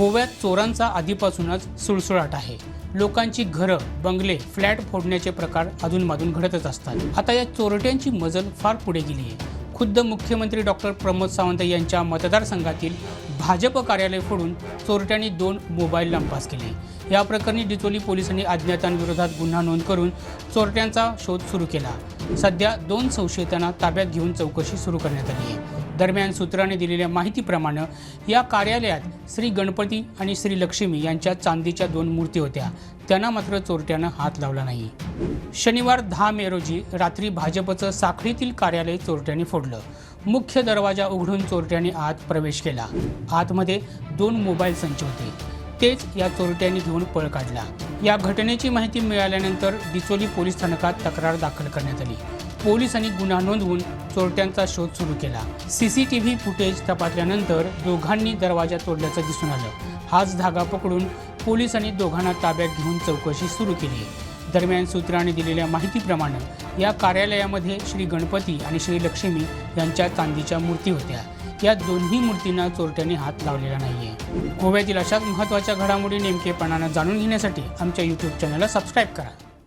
गोव्यात चोरांचा आधीपासूनच सुळसुळाट आहे. लोकांची घरं बंगले फ्लॅट फोडण्याचे प्रकार अधूनमधून घडतच असतात. आता या चोरट्यांची मजल फार पुढे गेली आहे. खुद्द मुख्यमंत्री डॉक्टर प्रमोद सावंत यांच्या मतदारसंघातील भाजप कार्यालय फोडून चोरट्यांनी दोन मोबाईल लंपास केले. या प्रकरणी डिचोली पोलिसांनी अज्ञातांविरोधात गुन्हा नोंद करून चोरट्यांचा शोध सुरू केला. सध्या दोन संशयितांना ताब्यात घेऊन चौकशी सुरू करण्यात आली आहे. दरम्यान सूत्रांनी दिलेल्या माहितीप्रमाणे या कार्यालयात श्री गणपती आणि श्री लक्ष्मी यांच्या चांदीच्या दोन मूर्ती होत्या. त्यांना मात्र चोरट्यानं हात लावला नाही. शनिवार दहा मे रोजी रात्री भाजपचं साखळीतील कार्यालय चोरट्यांनी फोडलं. मुख्य दरवाजा उघडून चोरट्यांनी आत प्रवेश केला. आतमध्ये दोन मोबाईल संच होते. तेच या चोरट्यांनी घेऊन पळ काढला. या घटनेची माहिती मिळाल्यानंतर डिचोली पोलीस स्थानकात तक्रार दाखल करण्यात आली. पोलिसांनी गुन्हा नोंदवून चोरट्यांचा शोध सुरू केला. सीसीटीव्ही फुटेज तपासल्यानंतर दोघांनी दरवाजा तोडल्याचं दिसून आलं. हाच धागा पकडून पोलिसांनी दोघांना ताब्यात घेऊन चौकशी सुरू केली. दरम्यान सूत्रांनी दिलेल्या माहितीप्रमाणे या कार्यालयामध्ये श्री गणपती आणि श्री लक्ष्मी यांच्या चांदीच्या मूर्ती होत्या. या दोन्ही मूर्तींना चोरट्यांनी हात लावलेला नाहीये. गोव्यातील अशाच महत्त्वाच्या घडामोडी नेमकेपणानं जाणून घेण्यासाठी आमच्या यूट्यूब चॅनलला सबस्क्राईब करा.